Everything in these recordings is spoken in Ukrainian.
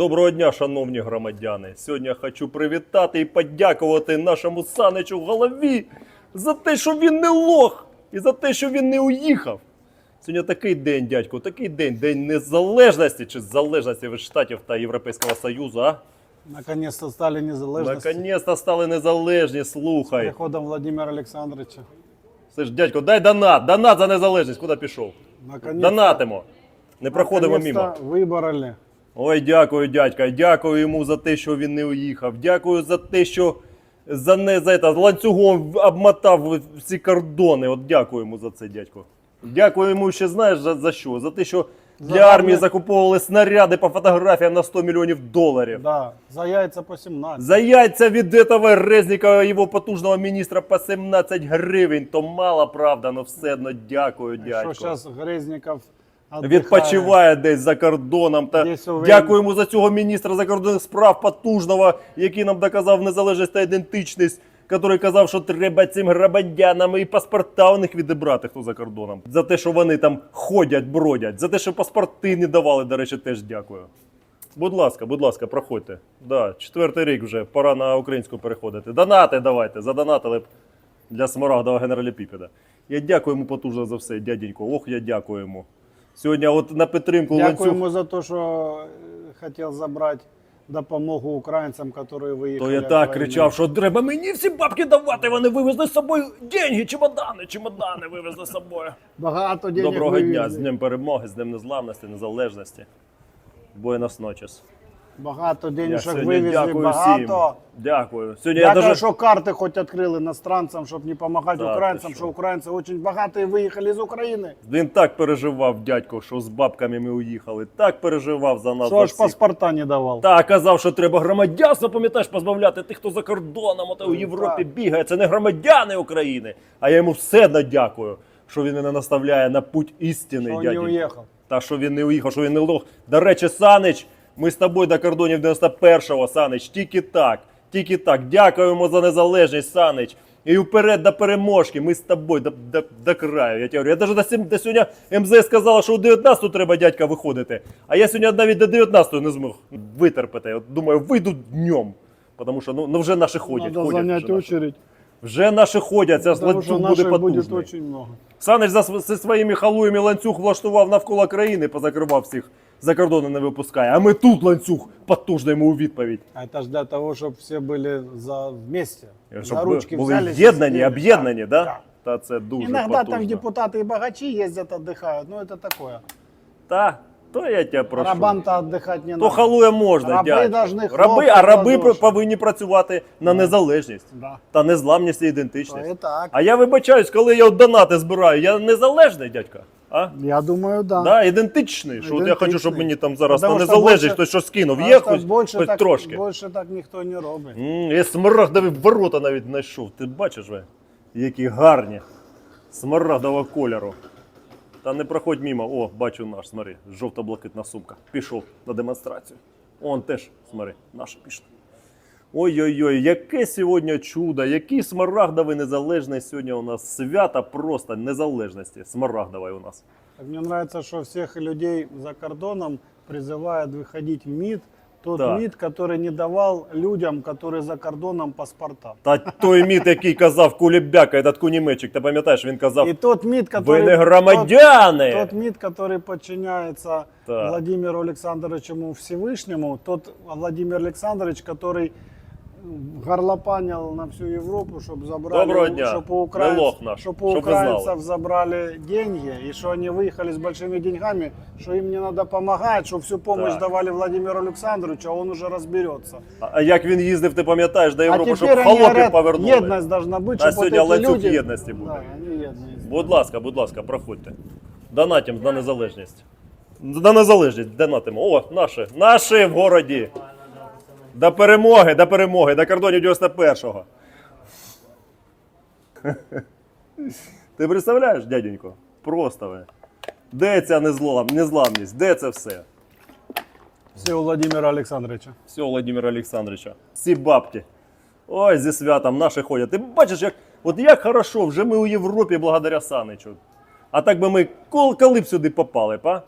Доброго дня, шановні громадяни. Сьогодні я хочу привітати і подякувати нашому Саничу голові за те, що він не лох, і за те, що він не уїхав. Сьогодні такий день, дядько, такий день, день незалежності чи залежності від Штатів та Європейського Союзу, а? Наконец-то стали незалежності. Наконець-то стали незалежні, слухай. Приходом Владимира Олександровича. Ж, дядько, дай донат, донат за незалежність, куди пішов? Наконец-то- Донатимо. Не проходимо мимо. наконец-то Вибороли. Ой, дякую, дядька. Дякую йому за те, що він не уїхав. Дякую за те, що за не за це, ланцюгом обмотав всі кордони. От дякую йому за це, дядько. Дякую йому ще знаєш за, за що? За те, що За для армії гарне- закуповували снаряди по фотографіям на 100 мільйонів доларів. Да, за яйця по 17. За яйця від этого Резнікова, його потужного міністра по 17 гривень. То мало правда, але все одно дякую, дядько. Що зараз Грезніков Відпочиває десь за кордоном. Та Десь дякуємо за цього міністра закордонних справ потужного, який нам доказав незалежність та ідентичність, який казав, що треба цим громадянам і паспорта у них відібрати, хто за кордоном. За те, що вони там ходять, бродять, за те, що паспорти не давали, до речі, теж дякую. Будь ласка, будь ласка, проходьте. Да, четвертий рік вже, пора на українську переходити. Донати давайте, задонатили б для смарагдового генераліпіпеда. Я дякую йому потужно за все, дяденько. Ох, я дякую йому. Сьогодні от на підтримку Дякуємо ланцюг, за те, що е, хотів забрати допомогу українцям, які виїхали. то я так війни. кричав, що треба мені всі бабки давати. Вони вивезли з собою деньги, чемодани, чемодани вивезли з собою. Багато денег Доброго вивезли. дня, з Днем Перемоги, з Днем Незламності, Незалежності. Буенос ночес. Багато Я денежок сьогодні вивезли, дякую багато. всім. Дякую. Сьогодні я Дякую, даже... що карти хоч відкрили іностранцям, щоб не допомагати Да, українцям, що? що українці дуже багато і виїхали з України. Він так переживав, дядько, що з бабками ми уїхали. Так переживав за нас. Що за всіх. паспорта не давав. Та казав, що треба громадянство, пам'ятаєш, позбавляти тих, хто за кордоном, а у Європі так. бігає. Це не громадяни України. А я йому все одно дякую, що він мене наставляє на путь істини, Що він не уїхав. Та що він не уїхав, що він не лох. До речі, Санич, ми з тобою до кордонів 91-го, Санич, тільки так, тільки так. Дякуємо за незалежність, Санич. І вперед до переможки. Ми з тобою до, до, до краю. Я тебе говорю. Я навіть до, сім- до сьогодні МЗС сказала, що у 19-ту треба дядька виходити. А я сьогодні навіть до 19-ї не змог витерпіти. От думаю, вийду днем. Тому що ну, ну вже наші ходять. Надо ходять занять вже, наші. очередь, вже наші ходять, ця ланцюг буде потужний. Санич за зі своїми халуями ланцюг влаштував навколо країни, позакривав всіх за кордони не випускає. А ми тут ланцюг потужний йому у відповідь. А это ж для того, чтобы все были за вместе. Щоб за ви ручки були взялись и єднані, сидели. об'єднані, да? Да. Та це дуже Иногда потужно. там депутаты и богачи ездят, отдыхают, но это такое. Та, то я тебе прошу. Рабам-то отдыхать не То надо. халуя можна, Раби дядь. должны Раби, хлопати а раби в ладоші. повинні працювати на незалежність Да. та незламність і То ідентичність. и так. А я вибачаюсь, коли я от донати збираю, я незалежний, дядька? А? Я думаю, да. Да, ідентичний. Що от я хочу, щоб Ідентичний. мені там зараз Потому на що незалежність більше- хтось що скинув. Є хоч, хоч так, трошки. Більше так ніхто не робить. М, Я смарагдові ворота навіть знайшов. Ти бачиш ви? Які гарні. Смарагдового кольору. Та не проходь мимо. О, бачу наш, смотри, жовто-блакитна сумка. Пішов на демонстрацію. Он теж, смотри, наші пішли. Ой-ой-ой, яке сьогодні чудо, який смарагдовий незалежний сьогодні у нас свято просто незалежності. Смарагдовий у нас. Так Мне нравится, что всех людей за кордоном призывают выходить в МИД. Тот Да. МИД, который не давал людям, которые за кордоном паспорта. Та той міт, який казав Кулебяка, этот кунімечик, ти пам'ятаєш, він казав, И тот МИД, который... ви не громадяни! Тот, тот МИД, который подчиняется Да. Владимиру Александровичу Всевышнему, тот Владимир Александрович, который м, горлопанил на всю Европу, чтобы забрали, Доброго дня. чтобы у, Не украинцев, лох наш, чтоб у чтоб вы знали. украинцев забрали деньги, и что они выехали с большими деньгами, что им не надо помогать, что всю помощь Так. давали Владимиру Александровичу, а он уже разберется. А, а як він їздив, ти пам'ятаєш до А Європи, щоб теперь они холопів говорят, повернули? едность должна быть, Та чтобы сьогодні вот эти ланцюг люди... єдності буде. Да, они едные. Будь ласка, будь ласка, проходьте. Донатім на незалежність. На незалежність донатимо. О, наші, наші в городі. До перемоги, до перемоги, до кордонів 91-го. Ти представляєш, дяденько? Просто ви. Де ця незлам, незламність? Де це все? Все у Владимира Александровича. Все, Володимира Олександровича. Всі бабки. Ой, зі святом наші ходять. Ти бачиш, як, от як хорошо, вже ми у Європі благодаря Саничу. А так би ми кол- коли б сюди попали, б, а?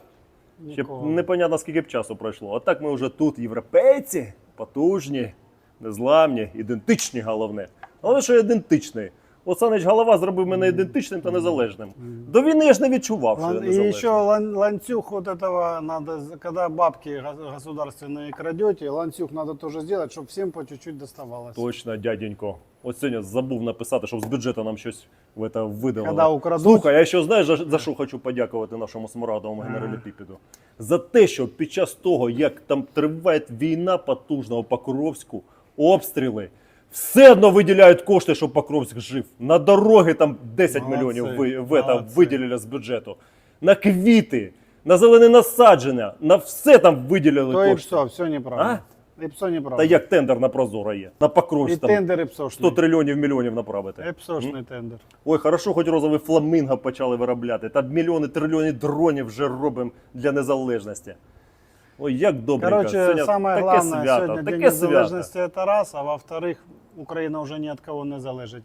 Ще б Нікого. непонятно, скільки б часу пройшло. А так ми вже тут, європейці, потужні, незламні, ідентичні, головне. Але що ідентичний. Олександрович Голова зробив мене ідентичним та незалежним. До війни я ж не відчував, що я Лан- И незалежний. еще лан- ланцюг вот этого надо, з- когда бабки го- государственные крадете, ланцюг надо тоже сделать, чтобы всем по чуть-чуть доставалось. Точно, дяденько. От сьогодні забув написати, щоб з бюджету нам щось в это видали. Когда украдуть. Слухай, я ще знаєш, за, за що хочу подякувати нашому смарадовому генералі Піпіду? За те, що під час того, як там триває війна потужна у Покровську, обстріли, все одно виділяють кошти, щоб Покровськ жив. На дороги там 10 Молодці, мільйонів ви, в это, виділили з бюджету. На квіти, на зелене насадження, на все там виділили То кошти. ПСО, все неправда. И ПСО неправда. Та як тендер на Прозоро є. На Покровськ И там тендер и ПСОшный. 100 трильйонів мільйонів направити. И ПСОшный тендер. Ой, хорошо, хоч розовий фламінго почали виробляти. Та мільйони трильйони дронів вже робимо для незалежності. Ой, як добренько. Короче, Сьогодні самое таке главное, свято, сегодня День таке свято. незалежности это раз, а во-вторых, Украина уже ни от кого не залежит.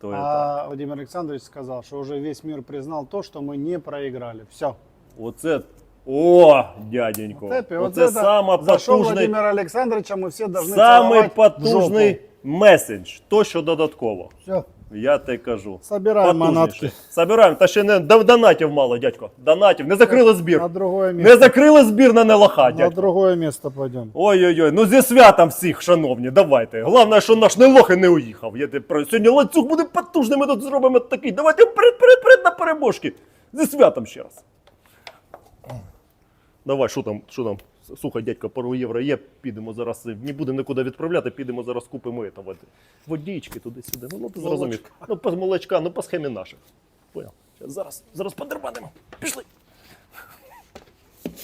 То это. А Владимир Александрович сказал, что уже весь мир признал то, что мы не проиграли. Все. Оце, о, дяденько. Тепі, Оце це саме за що потужний, Владимира Александровича мы все должны самий потужний меседж. То, що додатково. Все. Я те кажу. Собираємо Потужніше. манатки. Собираємо. Та ще не до- донатів мало, дядько. Донатів. Не закрили збір. На другое Не закрили збір на нелоха, На дядько. другое место пойдем. Ой-ой-ой, ну зі святом всіх, шановні, давайте. Головне, що наш нелох і не уїхав. Я тебе про сьогодні ланцюг буде потужний, ми тут зробимо такий. Давайте вперед, вперед, вперед на переможки. Зі святом ще раз. Давай, що там, що там? Слухай, дядька, пару євро є, підемо зараз. Не будемо нікуди відправляти, підемо зараз купимо там, води. водички туди-сюди. Ну, ну ти зрозумів. Ну, по молочка, ну по схемі наших. Понял. Зараз, зараз подербанимо. Пішли.